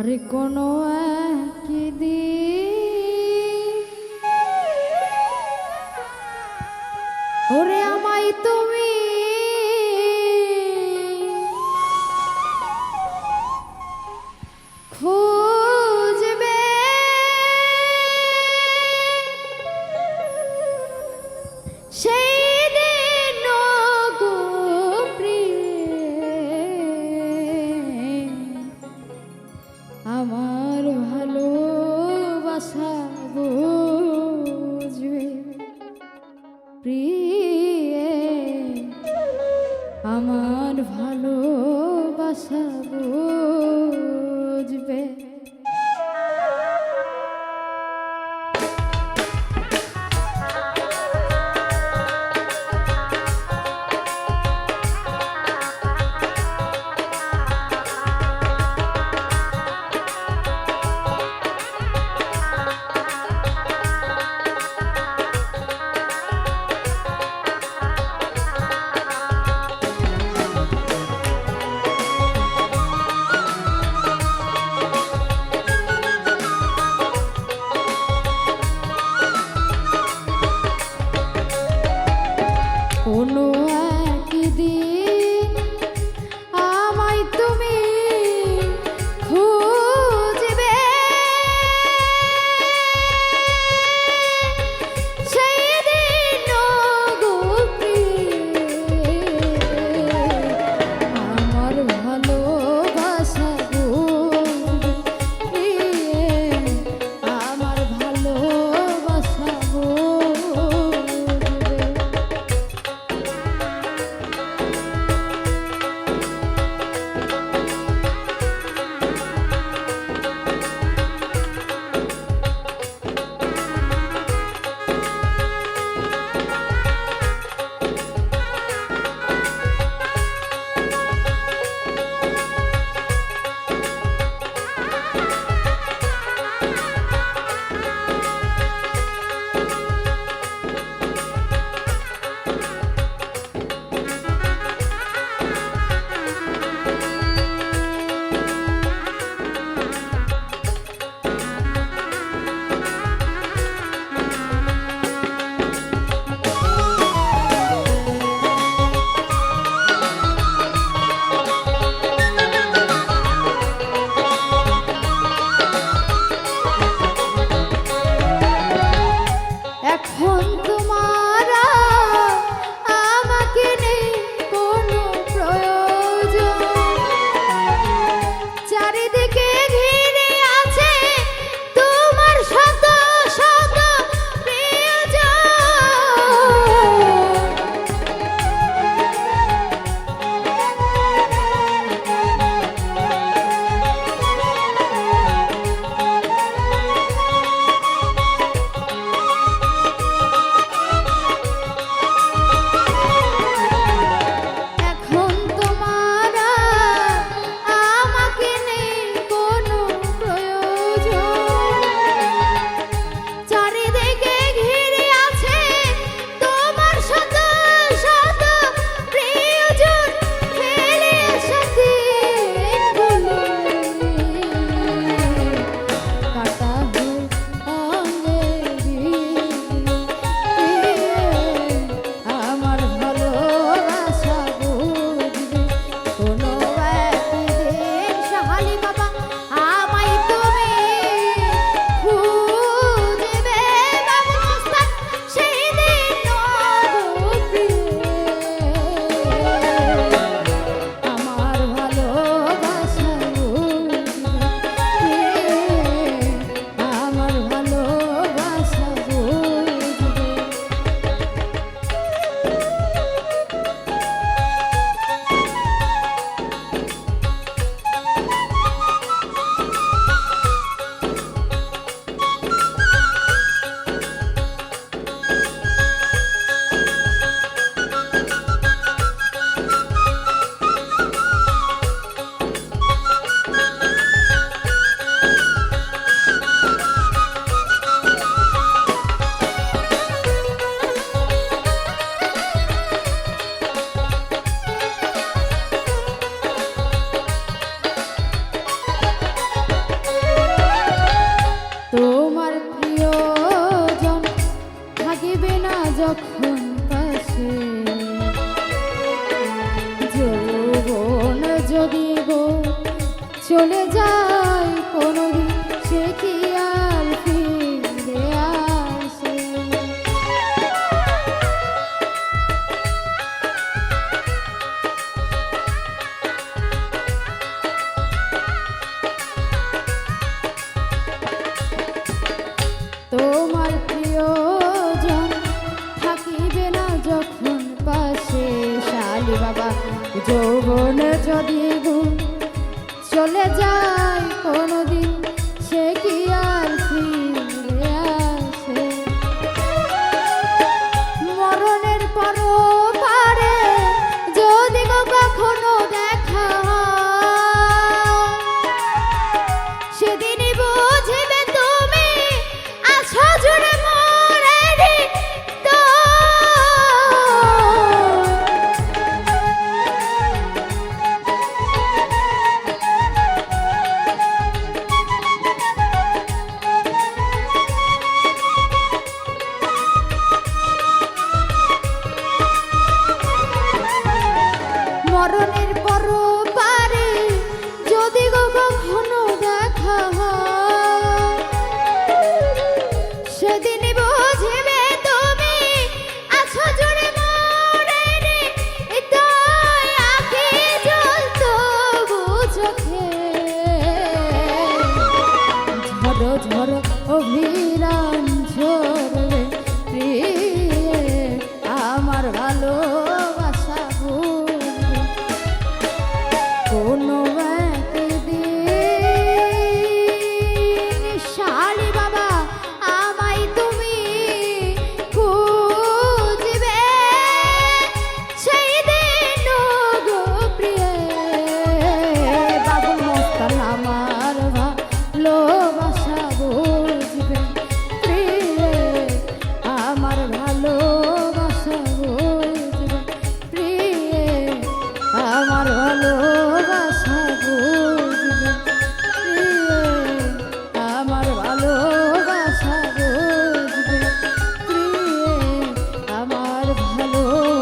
আরে কোনো একদিন। ওরে আমায় তুমি খুঁজবে। সেই প্রিয়ে আমার ভালোবাসা বুঝবে। কোনো একদিন চলে যায় কোনোদিন, সে কি আর ফিরে আসে তোমার প্রিয়জন থাকিবে না যখন পাশে, শালি বাবা, যৌবন যদি চলে যায় কোনোদিন সে কি আর ফিরে আসে? মরণের পর মরণের ভালো